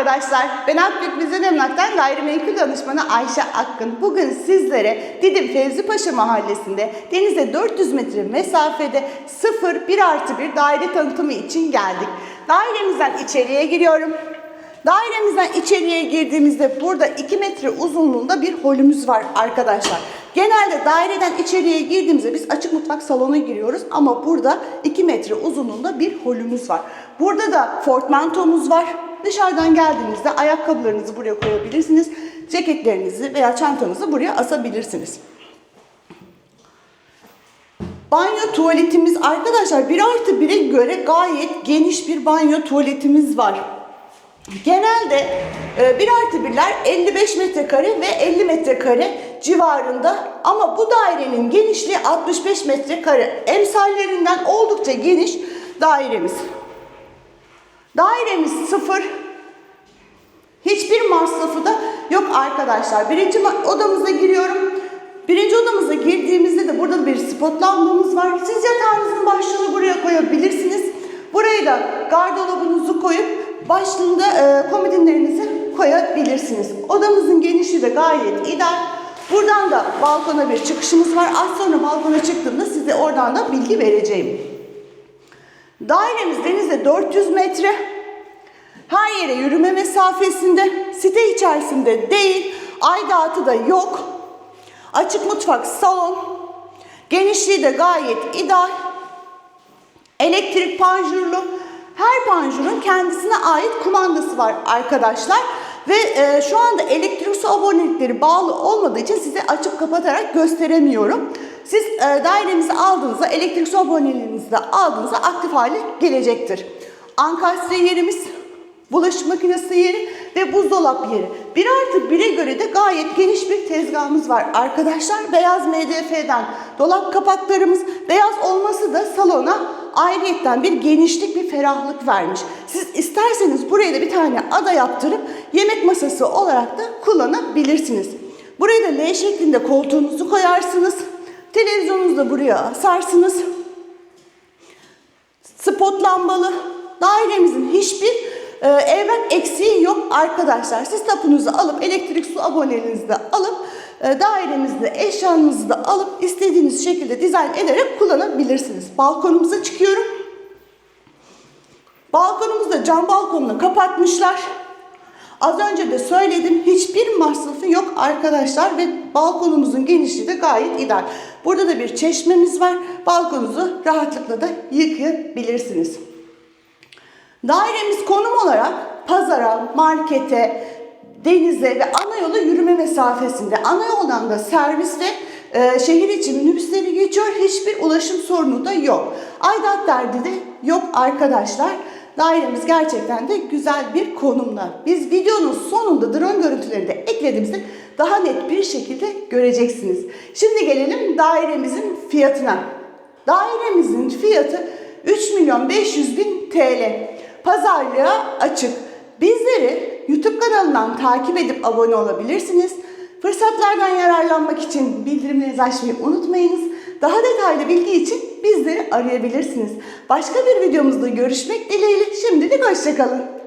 arkadaşlar. Ben Akbük Bizden Emlak'tan gayrimenkul danışmanı Ayşe Akın. Bugün sizlere Didim Fevzi Paşa Mahallesi'nde denize 400 metre mesafede 0 1 artı 1 daire tanıtımı için geldik. Dairemizden içeriye giriyorum. Dairemizden içeriye girdiğimizde burada 2 metre uzunluğunda bir holümüz var arkadaşlar. Genelde daireden içeriye girdiğimizde biz açık mutfak salona giriyoruz ama burada 2 metre uzunluğunda bir holümüz var. Burada da portmantomuz var. Dışarıdan geldiğinizde ayakkabılarınızı buraya koyabilirsiniz. Ceketlerinizi veya çantanızı buraya asabilirsiniz. Banyo tuvaletimiz arkadaşlar 1 artı 1'e göre gayet geniş bir banyo tuvaletimiz var. Genelde e, 1 artı 1'ler 55 metrekare ve 50 metrekare civarında ama bu dairenin genişliği 65 metrekare. Emsallerinden oldukça geniş dairemiz. Dairemiz sıfır. Hiçbir masrafı da yok arkadaşlar. Birinci odamıza giriyorum. Birinci odamıza girdiğimizde de burada bir spot lambamız var. Siz yatağınızın başlığını buraya koyabilirsiniz. Buraya da gardırobunuzu koyup başlığında e, komodinlerinizi koyabilirsiniz. Odamızın genişliği de gayet ideal. Buradan da balkona bir çıkışımız var. Az sonra balkona çıktığımda size oradan da bilgi vereceğim. Dairemiz denize 400 metre. Her yere yürüme mesafesinde, site içerisinde değil, aidatı da yok. Açık mutfak, salon, genişliği de gayet ideal. Elektrik panjurlu. Her panjurun kendisine ait kumandası var arkadaşlar. Ve e, şu anda elektrik su abonelikleri bağlı olmadığı için size açıp kapatarak gösteremiyorum. Siz e, dairenizi aldığınızda elektrik su aboneliğinizi de aldığınızda aktif hale gelecektir. Ankastre yerimiz, bulaşık makinesi yeri ve buzdolap yeri. 1 artı 1'e göre de gayet geniş bir tezgahımız var arkadaşlar. Beyaz MDF'den dolap kapaklarımız, beyaz olması da salona ayrıyetten bir genişlik, bir ferahlık vermiş. Siz isterseniz buraya da bir tane ada yaptırıp yemek masası olarak da kullanabilirsiniz. Buraya da L şeklinde koltuğunuzu koyarsınız. Televizyonunuzu da buraya asarsınız. Spot lambalı. Dairemizin hiçbir e, evrak eksiği yok arkadaşlar. Siz tapunuzu alıp elektrik su aboneliğinizi de alıp e, dairemizde eşyanızı da alıp istediğiniz şekilde dizayn ederek kullanabilirsiniz. Balkonumuza çıkıyorum. Balkonumuzda cam balkonunu kapatmışlar. Az önce de söyledim hiçbir masrafı yok arkadaşlar ve balkonumuzun genişliği de gayet ideal. Burada da bir çeşmemiz var. Balkonunuzu rahatlıkla da yıkayabilirsiniz. Dairemiz konum olarak pazara, markete, denize ve ana yola yürüme mesafesinde. Ana yoldan da servis ve e, şehir içi minibüsleri geçiyor. Hiçbir ulaşım sorunu da yok. Aidat derdi de yok arkadaşlar. Dairemiz gerçekten de güzel bir konumda. Biz videonun sonunda drone görüntülerini de eklediğimizde daha net bir şekilde göreceksiniz. Şimdi gelelim dairemizin fiyatına. Dairemizin fiyatı 3 milyon 500 bin TL. Pazarlığa açık. Bizleri YouTube kanalından takip edip abone olabilirsiniz. Fırsatlardan yararlanmak için bildirimlerinizi açmayı unutmayınız. Daha detaylı bilgi için bizleri arayabilirsiniz. Başka bir videomuzda görüşmek dileğiyle şimdilik hoşçakalın.